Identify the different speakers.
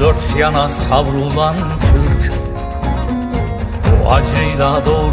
Speaker 1: dört yana savrulan Türk. Bu acıyla doğru